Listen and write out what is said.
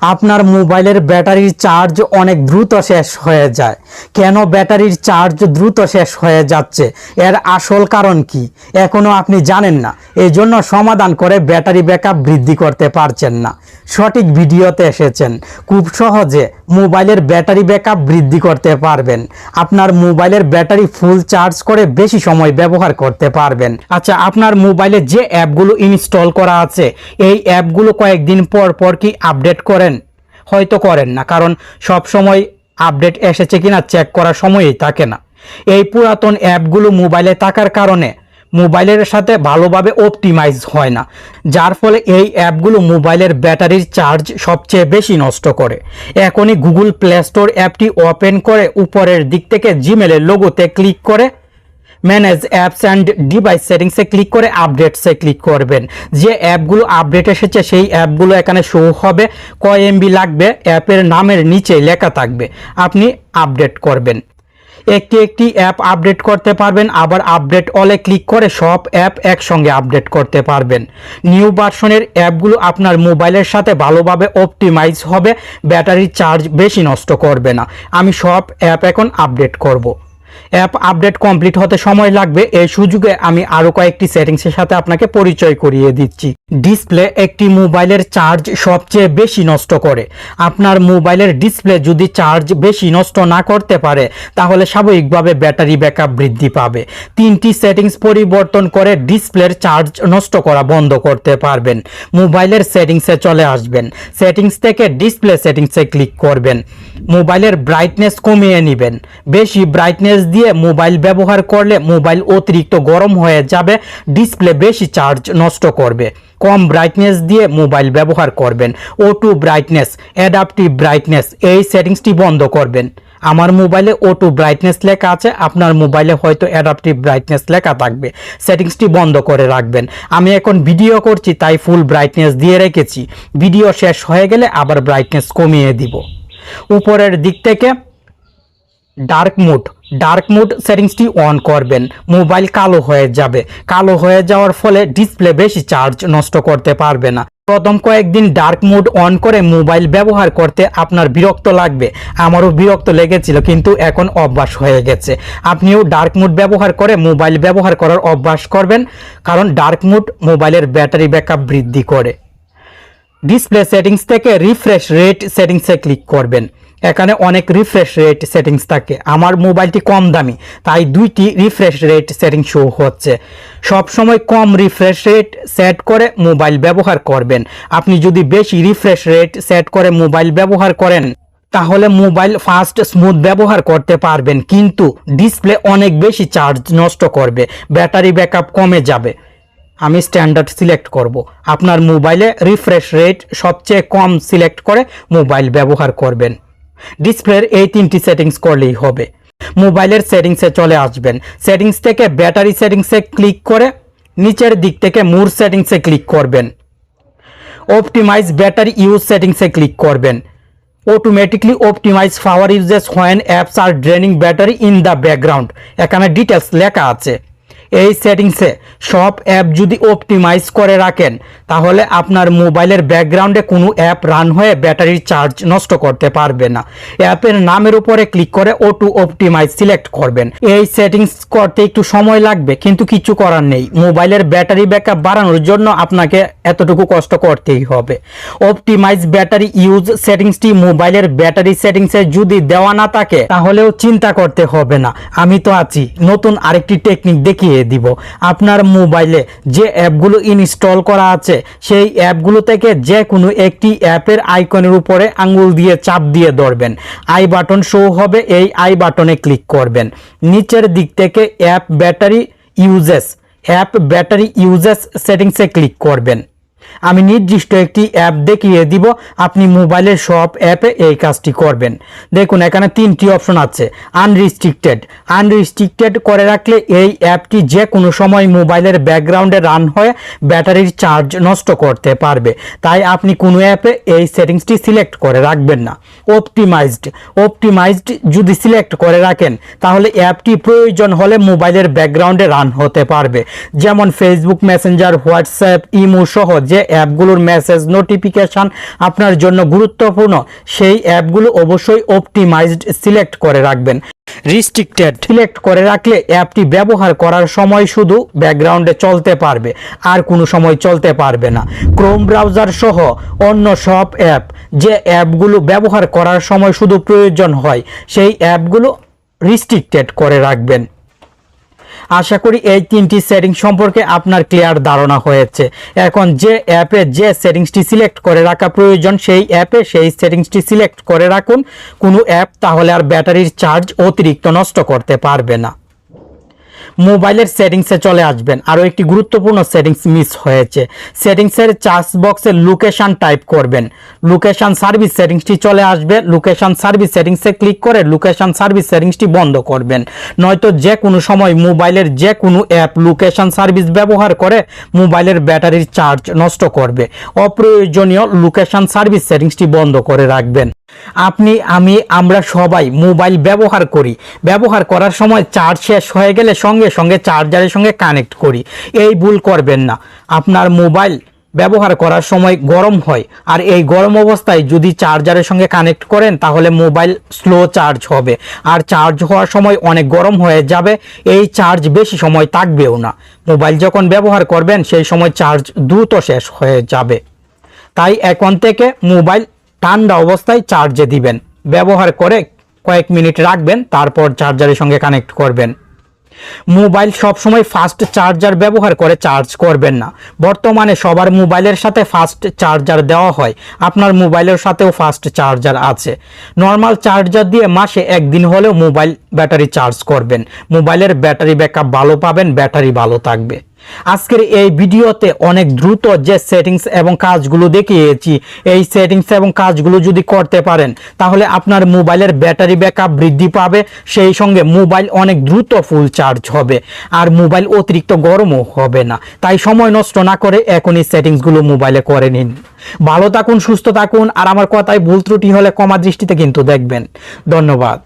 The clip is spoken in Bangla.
আপনার মোবাইলের ব্যাটারির চার্জ অনেক দ্রুত শেষ হয়ে যায়। কেন ব্যাটারির চার্জ দ্রুত শেষ হয়ে যাচ্ছে? এর আসল কারণ কি? এখনও আপনি জানেন না। এই জন্য সমাধান করে ব্যাটারি ব্যাকআপ বৃদ্ধি করতে পারছেন না। সঠিক ভিডিওতে এসেছেন। খুব সহজে মোবাইলের ব্যাটারি ব্যাকআপ বৃদ্ধি করতে পারবেন। আপনার মোবাইলের ব্যাটারি ফুল চার্জ করে বেশি সময় ব্যবহার করতে পারবেন। আচ্ছা আপনার মোবাইলে যে অ্যাপগুলো ইনস্টল করা আছে, এই অ্যাপগুলো কয়েকদিন পর পর কি আপডেট করেন হয়তো করেন না, কারণ সব সময় আপডেট এসেছে কিনা চেক করার সময়ই থাকে না। এই পুরাতন অ্যাপগুলো মোবাইলে থাকার কারণে মোবাইলের সাথে ভালোভাবে অপটিমাইজ হয় না, যার ফলে এই অ্যাপগুলো মোবাইলের ব্যাটারির চার্জ সবচেয়ে বেশি নষ্ট করে। এখনই গুগল প্লে স্টোর অ্যাপটি ওপেন করে উপরের দিক থেকে জিমেলের লোগোতে ক্লিক করে ম্যানেজ অ্যাপস অ্যান্ড ডিভাইস সেটিংসে ক্লিক করে আপডেটসে ক্লিক করবেন। যে অ্যাপগুলো আপডেট এসেছে, সেই অ্যাপগুলো এখানে শো হবে। কয় এমবি লাগবে? অ্যাপের নামের নিচে লেখা থাকবে। আপনি আপডেট করবেন। একটি একটি অ্যাপ আপডেট করতে পারবেন, আবার আপডেট অলে ক্লিক করে সব অ্যাপ একসঙ্গে আপডেট করতে পারবেন। নিউ ভার্সনের অ্যাপগুলো আপনার মোবাইলের সাথে ভালোভাবে অপটিমাইজ হবে ব্যাটারির চার্জ বেশি নষ্ট করবে না। আমি সব অ্যাপ এখন আপডেট করব। অ্যাপ আপডেট কমপ্লিট হতে সময় লাগবে। এই সুযোগে আমি আরও কয়েকটি সেটিংসের সাথে আপনাকে পরিচয় করিয়ে দিচ্ছি। ডিসপ্লে একটি মোবাইলের চার্জ সবচেয়ে বেশি নষ্ট করে। আপনার মোবাইলের ডিসপ্লে যদি চার্জ বেশি নষ্ট না করতে পারে, তাহলে স্বাভাবিকভাবে ব্যাটারি ব্যাকআপ বৃদ্ধি পাবে। তিনটি সেটিংস পরিবর্তন করে ডিসপ্লের চার্জ নষ্ট করা বন্ধ করতে পারবেন। মোবাইলের সেটিংসে চলে আসবেন। সেটিংস থেকে ডিসপ্লে সেটিংসে ক্লিক করবেন। মোবাইলের ব্রাইটনেস কমিয়ে নেবেন। বেশি ব্রাইটনেস দিয়ে মোবাইল ব্যবহার করলে মোবাইল অতিরিক্ত গরম হয়ে যাবে, ডিসপ্লে বেশি চার্জ নষ্ট করবে। কম ব্রাইটনেস দিয়ে মোবাইল ব্যবহার করবেন। ও টু ব্রাইটনেস অ্যাডাপটিভ ব্রাইটনেস এই সেটিংসটি বন্ধ করবেন। আমার মোবাইলে ও টু ব্রাইটনেস লেখা আছে, আপনার মোবাইলে হয়তো অ্যাডাপটিভ ব্রাইটনেস লেখা থাকবে। সেটিংসটি বন্ধ করে রাখবেন। আমি এখন ভিডিও করছি, তাই ফুল ব্রাইটনেস দিয়ে রেখেছি। ভিডিও শেষ হয়ে গেলে আবার ব্রাইটনেস কমিয়ে দিব। উপরের দিক থেকে ডার্ক মুড ডার্ক মুড সেটিংসটি অন করবেন। মোবাইল কালো হয়ে যাবে। কালো হয়ে যাওয়ার ফলে ডিসপ্লে বেশি চার্জ নষ্ট করতে পারবে না। প্রথম কয়েকদিন ডার্ক মুড অন করে মোবাইল ব্যবহার করতে আপনার বিরক্ত লাগবে। আমারও বিরক্ত লেগেছিল, কিন্তু এখন অভ্যাস হয়ে গেছে। আপনিও ডার্ক মুড ব্যবহার করে মোবাইল ব্যবহার করার অভ্যাস করবেন, কারণ ডার্ক মুড মোবাইলের ব্যাটারি ব্যাকআপ বৃদ্ধি করে। ডিসপ্লে সেটিংস থেকে রিফ্রেশ রেট সেটিংসে ক্লিক করবেন। এখানে অনেক রিফ্রেশ রেট সেটিংস থাকে। আমার মোবাইলটি কম দামি, তাই দুইটি রিফ্রেশ রেট সেটিং শো হচ্ছে। সব সময় কম রিফ্রেশ রেট সেট করে মোবাইল ব্যবহার করবেন। আপনি যদি বেশি রিফ্রেশ রেট সেট করে মোবাইল ব্যবহার করেন, তাহলে মোবাইল ফাস্ট স্মুথ ব্যবহার করতে পারবেন, কিন্তু ডিসপ্লে অনেক বেশি চার্জ নষ্ট করবে ব্যাটারি ব্যাকআপ কমে যাবে। আমি স্ট্যান্ডার্ড সিলেক্ট করব। আপনার মোবাইলে রিফ্রেশ রেট সবচেয়ে কম সিলেক্ট করে মোবাইল ব্যবহার করবেন। ডিসপ্লের এই তিনটি সেটিংস করলেই হবে। মোবাইলের সেটিংসে চলে আসবেন। সেটিংস থেকে ব্যাটারি সেটিংসে ক্লিক করে নিচের দিক থেকে মুর সেটিংসে ক্লিক করবেন। অপটিমাইজ ব্যাটারি ইউজ সেটিংসে ক্লিক করবেন। Automatically optimize power usage when apps are draining battery in the background. এখানে ডিটেলস লেখা আছে। এই সেটিংসে সব অ্যাপ যদি অপটিমাইজ করে রাখেন, তাহলে আপনার মোবাইলের ব্যাকগ্রাউন্ডে কোনো অ্যাপ রান হয়ে ব্যাটারির চার্জ নষ্ট করতে পারবে না। অ্যাপের নামের উপরে ক্লিক করে অটো অপটিমাইজ সিলেক্ট করবেন। এই সেটিংস করতে একটু সময় লাগবে, কিন্তু কিছু করার নেই। মোবাইলের ব্যাটারি ব্যাকআপ বাড়ানোর জন্য আপনাকে এতটুকু কষ্ট করতেই হবে। অপটিমাইজ ব্যাটারি ইউজ সেটিংসটি মোবাইলের ব্যাটারি সেটিংসে যদি দেওয়া না থাকে, তাহলেও চিন্তা করতে হবে না। আমি তো আছি। নতুন আরেকটি টেকনিক দেখিয়ে দিব। আপনার মোবাইলে যে অ্যাপগুলো ইনস্টল করা আছে, সেই অ্যাপগুলো থেকে যে কোনো একটি অ্যাপের আইকনের উপরে আঙুল দিয়ে চাপ দিয়ে ধরবেন। আই বাটন শো হবে, এই আই বাটনে ক্লিক করবেন। নিচের দিক থেকে app battery usage, app battery usage সেটিংসে ক্লিক করবেন। আমি নির্দিষ্ট একটি অ্যাপ দেখিয়ে দিব, আপনি মোবাইলের সব অ্যাপে এই কাজটি করবেন। দেখুন, এখানে তিনটি অপশন আছে আনরিস্ট্রিক্টেড আনরিস্ট্রিক্টেড করে রাখলে এই অ্যাপটি যে কোনো সময় মোবাইলের ব্যাকগ্রাউন্ডে রান হয়ে ব্যাটারির চার্জ নষ্ট করতে পারবে। তাই আপনি কোনো অ্যাপে এই সেটিংসটি সিলেক্ট করে রাখবেন না। অপটিমাইজড অপটিমাইজড যদি সিলেক্ট করে রাখেন, তাহলে অ্যাপটি প্রয়োজন হলে মোবাইলের ব্যাকগ্রাউন্ডে রান হতে পারবে। যেমন ফেসবুক মেসেঞ্জার হোয়াটসঅ্যাপ ইমো সহ যে অ্যাপগুলোর মেসেজ নোটিফিকেশান আপনার জন্য গুরুত্বপূর্ণ, সেই অ্যাপগুলো অবশ্যই অপটিমাইজড সিলেক্ট করে রাখবেন। রিস্ট্রিক্টেড সিলেক্ট করে রাখলে অ্যাপটি ব্যবহার করার সময় শুধু ব্যাকগ্রাউন্ডে চলতে পারবে, আর কোনো সময় চলতে পারবে না। ক্রোম ব্রাউজার সহ অন্য সব অ্যাপ যে অ্যাপগুলো ব্যবহার করার সময় শুধু প্রয়োজন হয়, সেই অ্যাপগুলো রিস্ট্রিক্টেড করে রাখবেন। আশা করি এই তিনটি সেটিং সম্পর্কে আপনার ক্লিয়ার ধারণা হয়েছে। এখন যে অ্যাপে যে সেটিংসটি সিলেক্ট করে রাখা প্রয়োজন, সেই অ্যাপে সেই সেটিংসটি সিলেক্ট করে রাখুন। কোনো অ্যাপ তাহলে আর ব্যাটারির চার্জ অতিরিক্ত নষ্ট করতে পারবে না। মোবাইলের সেটিংসে চলে আসবেন। আরও একটি গুরুত্বপূর্ণ সেটিংস মিস হয়েছে। সেটিংসের চার্জ বক্সে লোকেশান টাইপ করবেন। লোকেশান সার্ভিস সেটিংসটি চলে আসবে। লোকেশান সার্ভিস সেটিংসে ক্লিক করে লোকেশান সার্ভিস সেটিংসটি বন্ধ করবেন। নয়তো যে কোনো সময় মোবাইলের যে কোনো অ্যাপ লোকেশান সার্ভিস ব্যবহার করে মোবাইলের ব্যাটারির চার্জ নষ্ট করবে। অপ্রয়োজনীয় লোকেশান সার্ভিস সেটিংসটি বন্ধ করে রাখবেন। আপনি, আমি, আমরা সবাই মোবাইল ব্যবহার করি। ব্যবহার করার সময় চার্জ শেষ হয়ে গেলে সঙ্গে সঙ্গে চার্জারের সঙ্গে কানেক্ট করি। এই ভুল করবেন না। আপনার মোবাইল ব্যবহার করার সময় গরম হয়। আর এই গরম অবস্থায় যদি চার্জারের সঙ্গে কানেক্ট করেন, তাহলে মোবাইল স্লো চার্জ হবে। আর চার্জ হওয়ার সময় অনেক গরম হয়ে যাবে। এই চার্জ বেশি সময় থাকবেও না। মোবাইল যখন ব্যবহার করবেন, সেই সময় চার্জ দ্রুত শেষ হয়ে যাবে। তাই এখন থেকে মোবাইল ঠান্ডা অবস্থায় চার্জে দিবেন। ব্যবহার করে কয়েক মিনিট রাখবেন, তারপর চার্জারের সঙ্গে কানেক্ট করবেন। মোবাইল সবসময় ফাস্ট চার্জার ব্যবহার করে চার্জ করবেন না। বর্তমানে সবার মোবাইলের সাথে ফাস্ট চার্জার দেওয়া হয়। আপনার মোবাইলের সাথেও ফাস্ট চার্জার আছে। নর্মাল চার্জার দিয়ে মাসে একদিন হলেও মোবাইল ব্যাটারি চার্জ করবেন। মোবাইলের ব্যাটারি ব্যাকআপ ভালো পাবেন ব্যাটারি ভালো থাকবে। আজকের এই ভিডিওতে অনেক দ্রুত যে সেটিংস এবং কাজগুলো দেখিয়েছি, এই সেটিংস এবং কাজগুলো যদি করতে পারেন, তাহলে আপনার মোবাইলের ব্যাটারি ব্যাকআপ বৃদ্ধি পাবে, সেই সঙ্গে মোবাইল অনেক দ্রুত ফুল চার্জ হবে, আর মোবাইল অতিরিক্ত গরমও হবে না। তাই সময় নষ্ট না করে এখনই সেটিংসগুলো মোবাইলে করে নিন। ভালো থাকুন, সুস্থ থাকুন, আর আমার কথায় ভুল ত্রুটি হলে কমা দৃষ্টিতে কিন্তু দেখবেন। ধন্যবাদ।